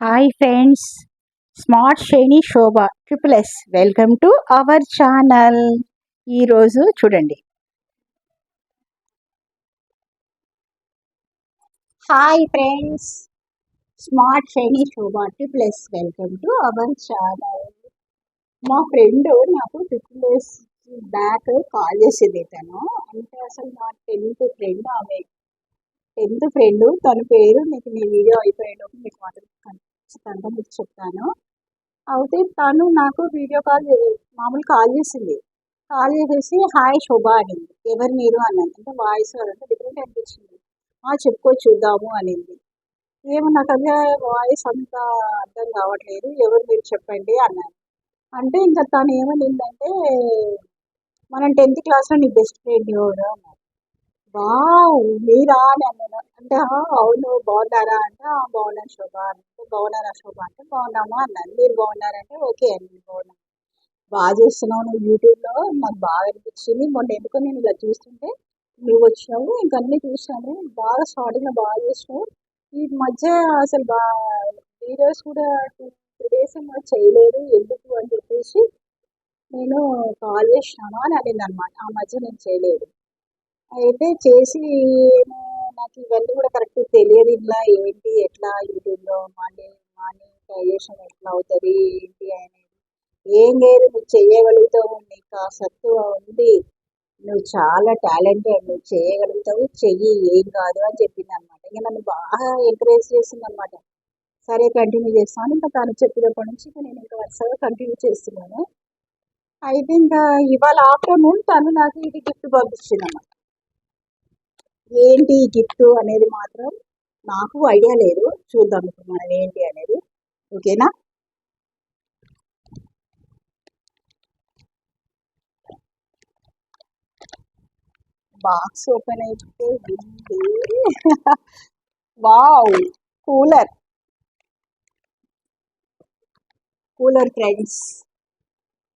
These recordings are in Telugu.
Hi friends smart shiny Shobha triple S welcome to our channel ఈరోజు చూడండి. Hi friends smart shiny Shobha triple S welcome to our channel మా ఫ్రెండ్ నాకు ట్రిపుల్ ఎస్ బ్యాక్ కాల్ చేసింది తను. అంటే అసలు నా టెన్త్ ఫ్రెండ్ ఆమె. టెన్త్ ఫ్రెండ్ తన పేరు మీకు మీ వీడియో అయిపోయేటప్పుడు మీకు మాత్రం ఖచ్చితంగా మీకు చెప్తాను అయితే తను నాకు వీడియో కాల్ మామూలు కాల్ చేసింది. కాల్ చేసేసి హాయ్ శోభ అనింది. ఎవరు మీరు? అన్నది. అంటే వాయిస్ అంటే డిఫరెంట్ అనిపించింది. ఆ చెప్పుకో చూద్దాము అనింది. ఏమో నాకు అదే వాయిస్ అంత అర్థం కావట్లేదు. ఎవరు మీరు చెప్పండి అన్నాను అంటే ఇంకా తను ఏమనిందంటే మనం టెన్త్ క్లాస్లో నీ బెస్ట్ ఫ్రెండ్ ఎవరు? అన్నారు మీరా అని అన్నాను. అంటే అవును బాగున్నారా? అంటే బాగున్నాను శోభ. అంటే బాగున్నారా శోభ? అంటే బాగున్నామా? అన్నాను. మీరు బాగున్నారంటే ఓకే అండి నేను బాగున్నాను బాగా చేస్తున్నావు నువ్వు యూట్యూబ్లో. నాకు బాగా అనిపించింది. మొన్న ఎందుకో నేను ఇలా చూస్తుంటే నువ్వు వచ్చినావు ఇంకన్నీ చూసాను బాగా స్టార్టింగ్లో బాగా చేసినావు. ఈ మధ్య అసలు బా వీడియోస్ కూడా టూ త్రీ డేస్ ఏమో చేయలేదు. ఎందుకు? అని చెప్పేసి నేను కాల్ చేసినాను అని అడిగింది అనమాట ఆ మధ్య నేను చేయలేదు. అయితే చేసి ఏమో నాకు ఇవన్నీ కూడా కరెక్ట్ తెలియదు. ఇట్లా ఏంటి? ఎట్లా యూట్యూబ్లో మనీ మానిటైజేషన్ ఎట్లా అవుతుంది? ఏంటి అనేది ఏం లేదు. నువ్వు చేయగలుగుతావు. నీకు ఆ సత్తువ ఉంది. నువ్వు చాలా టాలెంటెడ్. నువ్వు చేయగలుగుతావు. చెయ్యి ఏం కాదు అని చెప్పింది అనమాట ఇంకా నన్ను బాగా ఎంకరేజ్ చేసింది అనమాట సరే కంటిన్యూ చేస్తాను ఇంకా తను చెప్పినప్పటి నుంచి ఇంకా నేను ఇంకా వరుసగా కంటిన్యూ చేస్తున్నాను. అయితే ఇంకా ఇవాళ ఆఫ్టర్నూన్ తను నాకు ఇది గిఫ్ట్ పంపించింది అన్నమాట ఏంటి ఈ గిఫ్ట్ అనేది మాత్రం నాకు ఐడియా లేదు. చూద్దాం ఇప్పుడు మనం ఏంటి అనేది. ఓకేనా? బాక్స్ ఓపెన్ అయితే ఉంది వావ్! కూలర్. Cooler friends.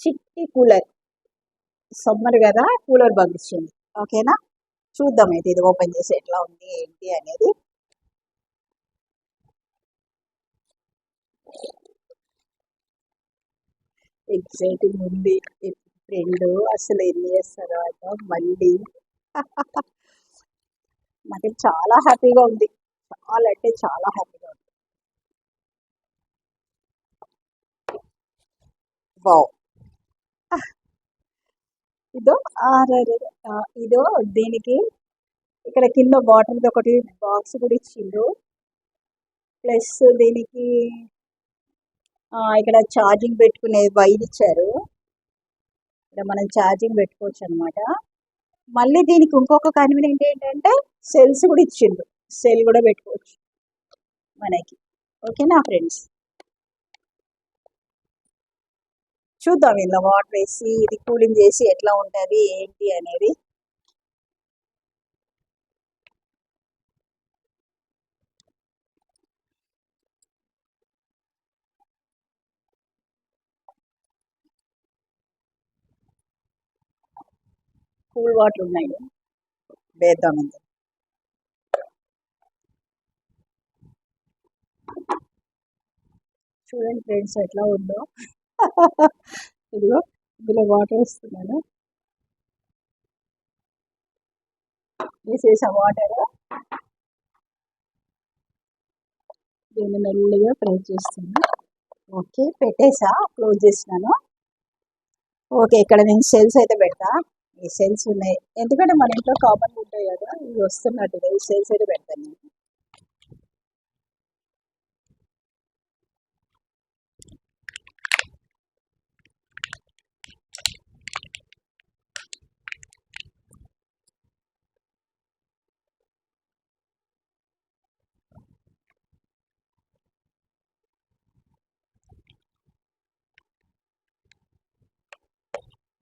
చిట్టి కూలర్. సమ్మర్ కదా కూలర్ పంపించింది ఓకేనా? చూద్దాం అయితే ఇది ఓపెన్ చేసి ఎట్లా ఉంది ఏంటి అనేది. ఎక్సైటింగ్ ఉంది. ఫ్రెండ్ అసలు ఎన్ని ఇయర్స్ తర్వాత? మళ్ళీ నాకు చాలా హ్యాపీగా ఉంది. చాలా అంటే చాలా హ్యాపీగా ఉంది. వావ్ ఇదో ఆర్ఆర్ ఇదో దీనికి? ఇక్కడ కింద వాటర్ది ఒకటి బాక్స్ కూడా ఇచ్చిండ్రు ప్లస్ దీనికి ఆ, ఇక్కడ ఛార్జింగ్ పెట్టుకునే వైర్ ఇచ్చారు. ఇక్కడ మనం ఛార్జింగ్ పెట్టుకోవచ్చు అనమాట మళ్ళీ దీనికి ఇంకొక కన్వీనియంట్ ఏంటంటే సెల్స్ కూడా ఇచ్చిండ్రు సెల్ కూడా పెట్టుకోవచ్చు మనకి. ఓకేనా ఫ్రెండ్స్ చూద్దాం ఇలా వాటర్ వేసి ఇది కూలింగ్ చేసి ఎట్లా ఉంటుంది ఏంటి అనేది. కూల్ వాటర్ ఉన్నాయి. వేద్దాం ఇందులో. చూడండి ఫ్రెండ్స్ ఎట్లా ఉందో. ఇదిగో ఇందులో వాటర్ వేస్తున్నాను. వేసేసా వాటర్ దీన్ని మెల్లిగా ఫ్రై చేస్తున్నా. ఓకే పెట్టేసా క్లోజ్ చేసినాను ఓకే ఇక్కడ నేను సెల్స్ అయితే పెడతా. ఈ సెల్స్ ఉన్నాయి. ఎందుకంటే మన ఇంట్లో కామన్ ఉంటాయి కదా ఇవి వస్తున్నట్టుగా ఈ సెల్స్ అయితే పెడతాను నేను.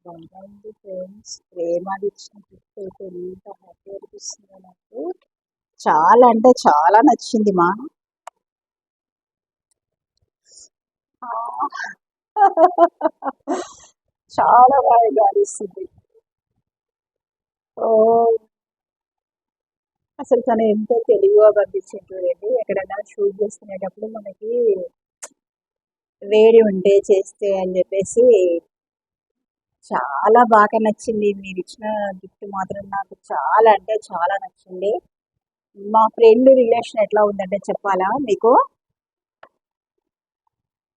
బాగుంది ఫ్రెండ్స్ ప్రేమ దీక్షణ ఇచ్చిన గిఫ్ట్ అయితే ఎంత హ్యాపీ అనిపిస్తుంది నాకు. చాలా అంటే చాలా నచ్చింది మా. చాలా బాగా అనిపిస్తుంది ఓ. అసలు తను ఎంతో తెలివిగా పంపించింది ఎక్కడైనా షూట్ చేసుకునేటప్పుడు మనకి వేడి ఉంటే చేస్తే అని చెప్పేసి చాలా బాగా నచ్చింది. మీరు ఇచ్చిన గిఫ్ట్ మాత్రం నాకు చాలా అంటే చాలా నచ్చింది. మా ఫ్రెండ్ రిలేషన్ ఎట్లా ఉందంటే చెప్పాలా మీకు?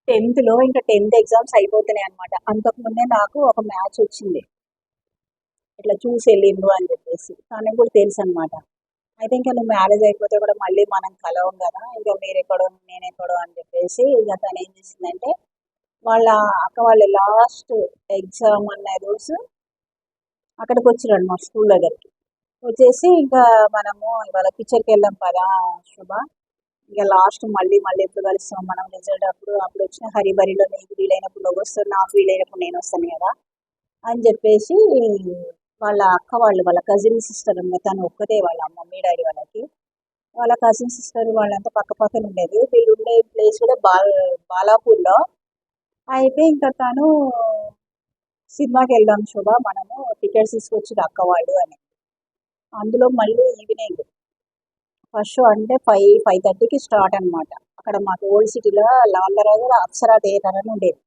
టెన్త్లో ఇంకా టెన్త్ ఎగ్జామ్స్ అయిపోతున్నాయి అనమాట అంతకుముందే నాకు ఒక మ్యాచ్ వచ్చింది. ఇట్లా చూసి వెళ్ళిండు అని చెప్పేసి. తనకు కూడా తెలుసు అనమాట అయితే ఇంకా నువ్వు మ్యారేజ్ అయిపోతే కూడా మళ్ళీ మనం కలవం కదా. ఇంకా మీరు ఎక్కడో నేను ఎక్కడో అని చెప్పేసి ఇక తను ఏం చేసిందంటే వాళ్ళ అక్క వాళ్ళ లాస్ట్ ఎగ్జామ్ అన్న రోజు అక్కడికి వచ్చిరండి మా స్కూల్ దగ్గరికి. వచ్చేసి ఇంకా మనము ఇవాళ పిక్చర్కి వెళ్ళాం కదా శుభ. ఇంకా లాస్ట్ మళ్ళీ మళ్ళీ ఎప్పుడు కలుస్తాం మనం? రిజల్ట్ అప్పుడు అప్పుడు వచ్చిన హరిబరిలో నీకు వీలైనప్పుడు నువ్వు వస్తావు నాకు వీలైనప్పుడు నేను వస్తాను కదా? అని చెప్పేసి వాళ్ళ అక్క వాళ్ళు వాళ్ళ కజిన్ సిస్టర్ ఉంది. తను ఒక్కతే వాళ్ళ మమ్మీ డాడీ వాళ్ళకి. వాళ్ళ కజిన్ సిస్టర్ వాళ్ళంతా పక్క పక్కన ఉండేది. వీళ్ళు ఉండే ప్లేస్ కూడా బాల్ బాలాపూర్లో. అయితే ఇంకా తను సినిమాకి వెళ్దాం శుభ మనము టికెట్స్ తీసుకొచ్చి అక్క వాళ్ళు అని. అందులో మళ్ళీ ఈవినింగ్ ఫస్ట్ షో అంటే ఫైవ్ ఫైవ్ థర్టీకి స్టార్ట్ అనమాట అక్కడ మాకు ఓల్డ్ సిటీలో లాందరాజు అప్సరా థియేటర్ అని ఉండేది.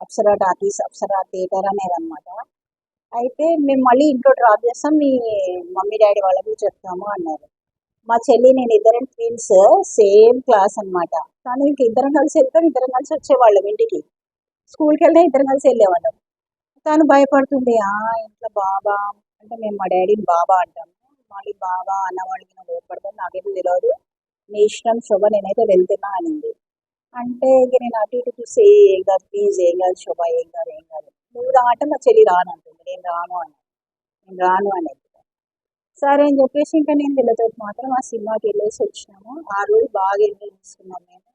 అప్సరా టాకీస్ అప్సరా థియేటర్ అనేది అనమాట అయితే మేము మళ్ళీ ఇంట్లో డ్రాప్ చేస్తాం మీ మమ్మీ డాడీ వాళ్ళకి చెప్తాము అన్నారు. మా చెల్లి నేను ఇద్దరం ట్విన్స్ సేమ్ క్లాస్ అనమాట కానీ ఇంక ఇద్దరం కలిసి వెళ్తాం ఇద్దరం కలిసి వచ్చేవాళ్ళం ఇంటికి. స్కూల్కి వెళ్తే ఇద్దరు కలిసి వెళ్ళేవాళ్ళం. తను భయపడుతుంది ఆ ఇంట్లో బాబా అంటే మేము మా డాడీని బాబా అంటాము మళ్ళీ బాబా అన్నవాళ్ళకి నాకు భయపడతాను నాకేమీ తెలియదు నీ ఇష్టం శోభ నేనైతే వెళ్తున్నా అనింది. అంటే ఇక నేను అటు ఇటు చూసి ఏం కాదు ప్లీజ్ ఏం కాదు శోభ ఏం కాదు ఏం కాదు. నువ్వు రా అంటే చెల్లి రాను అంటుంది. నేను రాను అని నేను రాను అనేది సరే అని చెప్పేసి ఇంకా నేను వీళ్ళతో మాత్రం ఆ సినిమాకి వెళ్ళేసి వచ్చినాము. ఆ రోజు బాగా ఎంజాయ్ చేసుకున్నాం మేము.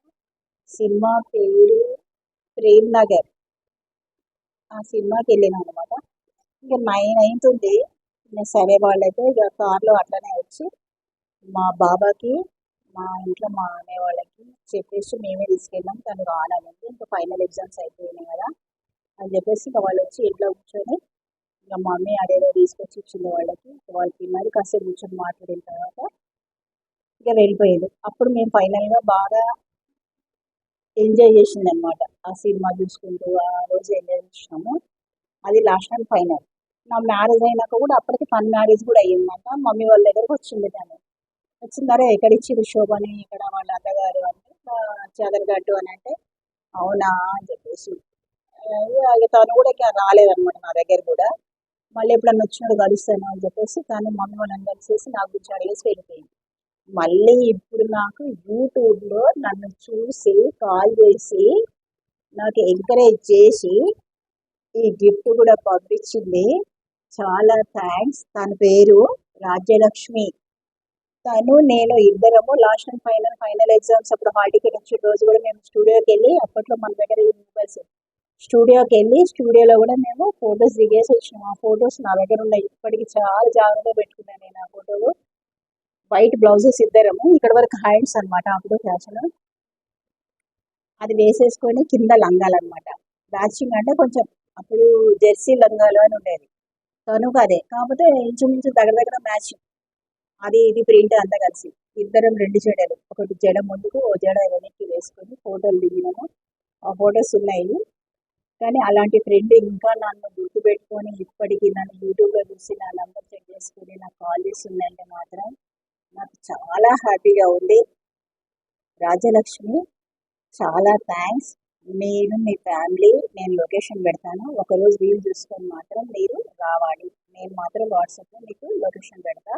సినిమా పేరు ప్రేమ్ నగర్. ఆ సినిమాకి వెళ్ళినాం అనమాట ఇంకా నైన్ అవుతుంది సరే వాళ్ళైతే ఇక కార్లో అట్లనే వచ్చి మా బాబాకి మా ఇంట్లో మా అన్నయ్య వాళ్ళకి చెప్పేసి మేమే తీసుకెళ్ళాం. తను రావాలనేది ఇంకా ఫైనల్ ఎగ్జామ్స్ అయిపోయినాయి కదా. అని చెప్పేసి ఇంకా వాళ్ళు వచ్చి ఇంట్లో కూర్చొని ఇంకా మమ్మీ అదేదో తీసుకొచ్చి ఇచ్చింది వాళ్ళకి. వాళ్ళు తిన్నారు. కాసేపు కూర్చొని మాట్లాడిన తర్వాత ఇక వెళ్ళిపోయేది అప్పుడు మేము ఫైనల్గా బాగా ఎంజాయ్ చేసింది అనమాట ఆ సినిమా చూసుకుంటూ ఆ రోజు ఎంజాయ్ చేసినాము. అది లాస్ట్ టైం ఫైనల్. నా మ్యారేజ్ అయినాక కూడా అప్పటికి ఫన్ మ్యారేజ్ కూడా అయ్యిందంట. మమ్మీ వాళ్ళ దగ్గరకు వచ్చింది తను. వచ్చిందరే ఎక్కడ ఇచ్చింది శోభని? ఇక్కడ వాళ్ళ అత్తగారు? అంటే చదరగట్టు అని అంటే అవునా అని చెప్పేసి. తను కూడా ఇక రాలేదనమాట నా దగ్గర కూడా. మళ్ళీ ఎప్పుడన్నా వచ్చినప్పుడు కలుస్తాను అని చెప్పేసి తను మమ్మీ వాళ్ళని కలిసేసి నాకు గురించి అడిగేసి వెళ్ళిపోయింది. మళ్ళీ ఇప్పుడు నాకు యూట్యూబ్లో నన్ను చూసి కాల్ చేసి నాకు ఎంకరేజ్ చేసి ఈ గిఫ్ట్ కూడా పంపించింది. చాలా థ్యాంక్స్ తన పేరు రాజ్యలక్ష్మి. తను నేను ఇద్దరము last and final final exams అప్పుడు హాల్ టికెట్ వచ్చిన రోజు కూడా మేము స్టూడియోకి వెళ్ళి అప్పట్లో మన దగ్గర యూనివర్స్ స్టూడియోకి వెళ్ళి స్టూడియోలో కూడా మేము ఫొటోస్ దిగేసి వచ్చినాము ఆ ఫొటోస్ నా దగ్గర ఉన్నాయి. ఇప్పటికి చాలా జాగ్రత్తగా పెట్టుకున్నాను నేను ఆ ఫోటోలు వైట్ బ్లౌజెస్ ఇద్దరము. ఇక్కడ వరకు హ్యాండ్స్ అనమాట అప్పుడు ఫ్యాషన్. అది వేసేసుకొని కింద లంగాలు అనమాట మ్యాచింగ్ అంటే కొంచెం అప్పుడు జెర్సీ లంగాలు అని ఉండేది. తను అదే. కాకపోతే ఇంచుమించు దగ్గర దగ్గర మ్యాచింగ్ అది ఇది ప్రింట్ అంతా కలిసి. ఇద్దరం రెండు జడలు. ఒకటి జడ ముందుకు ఓ జడ వెనక్కి వేసుకొని ఫోటోలు దిగినాము. ఆ ఫోటోస్ ఉన్నాయి. కానీ అలాంటి ఫ్రెండ్ ఇంకా నన్ను గుర్తుపెట్టుకొని ఇప్పటికీ నన్ను యూట్యూబ్లో చూసి నా నంబర్ చెక్ చేసుకుని నాకు కాల్ చేస్తుందంటే మాత్రం నాకు చాలా హ్యాపీగా ఉంది. రాజలక్ష్మి చాలా థ్యాంక్స్. నేను మీ ఫ్యామిలీ నేను లొకేషన్ పెడతాను. ఒకరోజు వీలు చూసుకొని మాత్రం మీరు రావాలి. నేను మాత్రం వాట్సాప్లో మీకు లొకేషన్ పెడతా.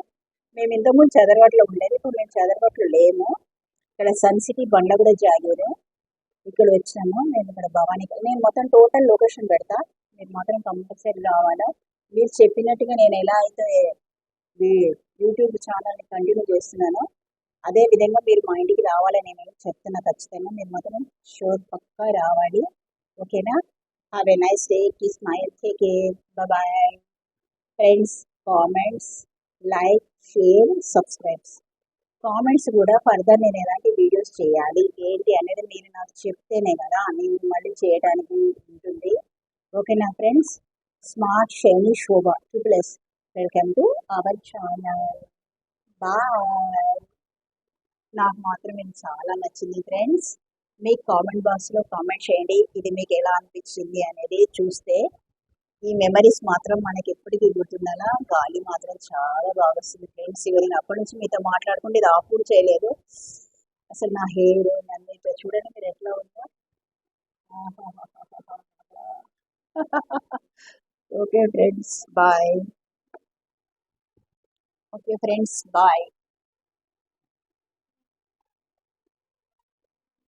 మేము ఇంతకుముందు చదరగట్లో ఉండేది ఇప్పుడు మేము చదరగట్లో లేము. ఇక్కడ సన్ సిటీ బండ కూడా జాగారు. ఇక్కడ వచ్చాము నేను ఇక్కడ భవానీ నేను మొత్తం టోటల్ లొకేషన్ పెడతా. మీరు మాత్రం కంపల్సరీ రావాలా. మీరు చెప్పినట్టుగా నేను ఎలా అయితే యూట్యూబ్ ఛానల్ని కంటిన్యూ చేస్తున్నాను. అదే విధంగా మీరు మా ఇంటికి రావాలని నేను చెప్తున్నా ఖచ్చితంగా. మీరు మాత్రం షోర్ పక్కా రావాలి. ఓకేనా? Have a nice day keep smile take care bye friends comments like share subscribes comments కూడా ఫర్దర్ నేను ఎలాంటి వీడియోస్ చేయాలి? ఏంటి అనేది మీరు నాకు చెప్తేనే కదా. నేను మళ్ళీ చేయడానికి ఉంటుంది. ఓకేనా friends smart shiny Shobha two plus welcome to our channel. Bye. నాకు మాత్రం ఇది చాలా నచ్చింది ఫ్రెండ్స్. మీకు కామెంట్ బాక్స్లో కామెంట్ చేయండి. ఇది మీకు ఎలా అనిపించింది అనేది చూస్తే ఈ మెమరీస్ మాత్రం మనకి ఎప్పటికీ గుర్తుండాలా? గాలి మాత్రం చాలా బాగా వస్తుంది ఫ్రెండ్స్. ఇవి నేను అప్పటి నుంచి మీతో మాట్లాడుకుంటే ఇది ఆఫ్ చేయలేదు. అసలు నా హెయిర్ నన్ను ఇట్లా చూడండి మీరు ఎట్లా ఉందో. Okay friends bye. Okay friends bye